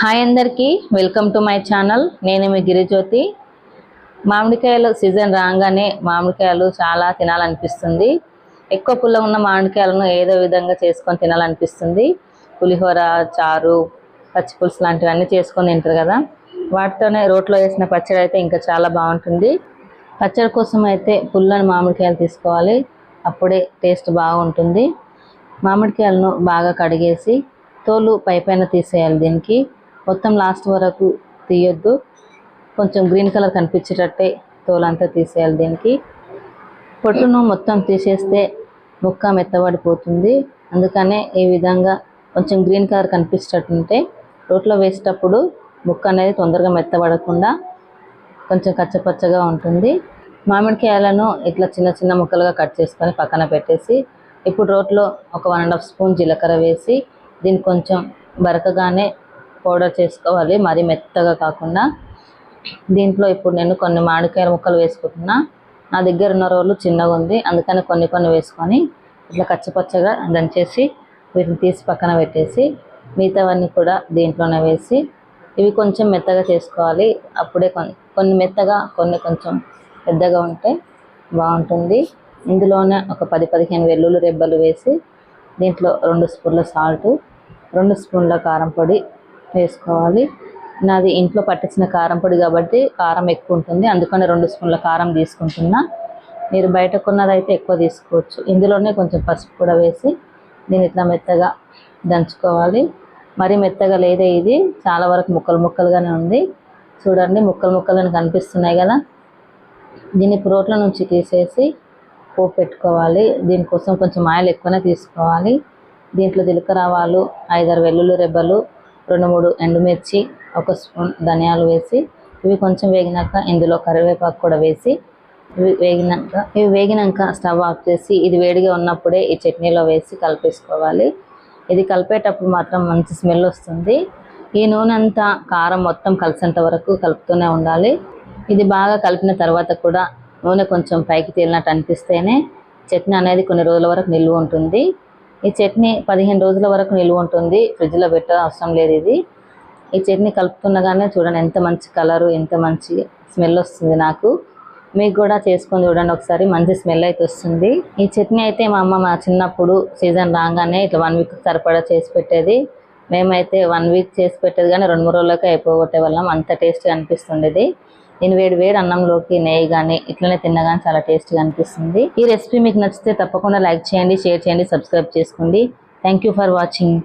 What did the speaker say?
Hi అందరికీ welcome to my channel. నేను మీ గిరిజ్యోతి. మామిడికాయలు సీజన్ రాగానే మామిడికాయలు చాలా తినాలనిపిస్తుంది. ఎక్కువ పుల్ల ఉన్న మామిడికాయలను ఏదో విధంగా చేసుకొని తినాలనిపిస్తుంది. పులిహోర చారు పచ్చిపులుసు లాంటివన్నీ చేసుకొని తింటారు కదా. వాటితోనే రోట్లో వేసిన పచ్చడి అయితే ఇంకా చాలా బాగుంటుంది. పచ్చడి కోసం అయితే పుల్లని మామిడికాయలు తీసుకోవాలి. అప్పుడే టేస్ట్ బాగుంటుంది. మామిడికాయలను బాగా కడిగేసి తోలు పైపైన తీసేయాలి దీనికి. మొత్తం లాస్ట్ వరకు తీయొద్దు. కొంచెం గ్రీన్ కలర్ కనిపించేటట్టే తోలంతా తీసేయాలి దీనికి. పొట్టును మొత్తం తీసేస్తే ముక్క మెత్తబడిపోతుంది. అందుకనే ఈ విధంగా కొంచెం గ్రీన్ కలర్ కనిపించేటట్టుంటే రోట్లో వేసేటప్పుడు ముక్క అనేది తొందరగా మెత్తబడకుండా కొంచెం కచ్చపచ్చగా ఉంటుంది. మామిడికాయలను ఇట్లా చిన్న చిన్న ముక్కలుగా కట్ చేసుకొని పక్కన పెట్టేసి ఇప్పుడు రోట్లో ఒక వన్ అండ్ హాఫ్ స్పూన్ జీలకర్ర వేసి దీన్ని కొంచెం బరకగానే పౌడర్ చేసుకోవాలి. మరీ మెత్తగా కాకుండా దీంట్లో ఇప్పుడు నేను కొన్ని మామిడికాయ ముక్కలు వేసుకుంటున్నా. నా దగ్గర ఉన్న రోలు చిన్నగా ఉంది. అందుకని కొన్ని కొన్ని వేసుకొని ఇట్లా కచ్చపచ్చగా దంచేసి వీటిని తీసి పక్కన పెట్టేసి మిగతావన్నీ కూడా దీంట్లోనే వేసి ఇవి కొంచెం మెత్తగా చేసుకోవాలి. అప్పుడే కొన్ని కొన్ని మెత్తగా కొన్ని కొంచెం పెద్దగా ఉంటే బాగుంటుంది. ఇందులోనే ఒక పది పదిహేను వెల్లుల్లి రెబ్బలు వేసి దీంట్లో రెండు స్పూన్ల సాల్ట్ రెండు స్పూన్ల కారం పొడి వేసుకోవాలి. నాది ఇంట్లో పట్టించిన కారం పొడి కాబట్టి కారం ఎక్కువ ఉంటుంది. అందుకని రెండు స్పూన్ల కారం తీసుకుంటున్నా. మీరు బయట కొన్నదైతే ఎక్కువ తీసుకోవచ్చు. ఇందులోనే కొంచెం పసుపు కూడా వేసి దీన్ని ఇట్లా మెత్తగా దంచుకోవాలి. మరీ మెత్తగా లేదే ఇది. చాలా వరకు ముక్కలు ముక్కలుగానే ఉంది. చూడండి ముక్కలు ముక్కలని కనిపిస్తున్నాయి కదా. దీన్ని ఇప్పుడు రోట్ల నుంచి తీసేసి పోపు పెట్టుకోవాలి. దీనికోసం కొంచెం ఆయిల్ ఎక్కువనే తీసుకోవాలి. దీంట్లో జీలకర్ర ఆవాలు ఐదారు వెల్లుల్లి రెబ్బలు రెండు మూడు ఎండుమిర్చి ఒక స్పూన్ ధనియాలు వేసి ఇవి కొంచెం వేగినాక ఇందులో కరివేపాకు కూడా వేసి ఇవి వేగినాక ఇవి వేగినాక స్టవ్ ఆఫ్ చేసి ఇది వేడిగా ఉన్నప్పుడే ఈ చట్నీలో వేసి కలిపేసుకోవాలి. ఇది కలిపేటప్పుడు మాత్రం మంచి స్మెల్ వస్తుంది. ఈ నూనె అంతా కారం మొత్తం కలిసేంత వరకు కలుపుతూనే ఉండాలి. ఇది బాగా కలిపిన తర్వాత కూడా నూనె కొంచెం పైకి తేలినట్టు అనిపిస్తేనే చట్నీ అనేది కొన్ని రోజుల వరకు నిల్వ ఉంటుంది. ఈ చట్నీ పదిహేను రోజుల వరకు నిల్వ ఉంటుంది. ఫ్రిడ్జ్లో పెట్ట అవసరం లేదు ఇది. ఈ చట్నీ కలుపుతున్నగానే చూడండి ఎంత మంచి కలరు ఎంత మంచి స్మెల్ వస్తుంది నాకు. మీకు కూడా చేసుకొని చూడండి ఒకసారి మంచి స్మెల్ అయితే వస్తుంది. ఈ చట్నీ అయితే మా అమ్మ మా చిన్నప్పుడు సీజన్ రాగానే ఇట్లా వన్ వీక్ సరిపడా చేసి పెట్టేది. మేమైతే వన్ వీక్ చేసి పెట్టేది కానీ రెండు మూడు రోజులకే అయిపోగొట్టే వాళ్ళం. అంత టేస్ట్గా అనిపిస్తుండేది. నేను వేడి వేడి అన్నంలోకి నెయ్యి కానీ ఇట్లనే తిన్నగానే చాలా టేస్ట్గా అనిపిస్తుంది. ఈ రెసిపీ మీకు నచ్చితే తప్పకుండా లైక్ చేయండి షేర్ చేయండి సబ్స్క్రైబ్ చేసుకోండి. Thank you for watching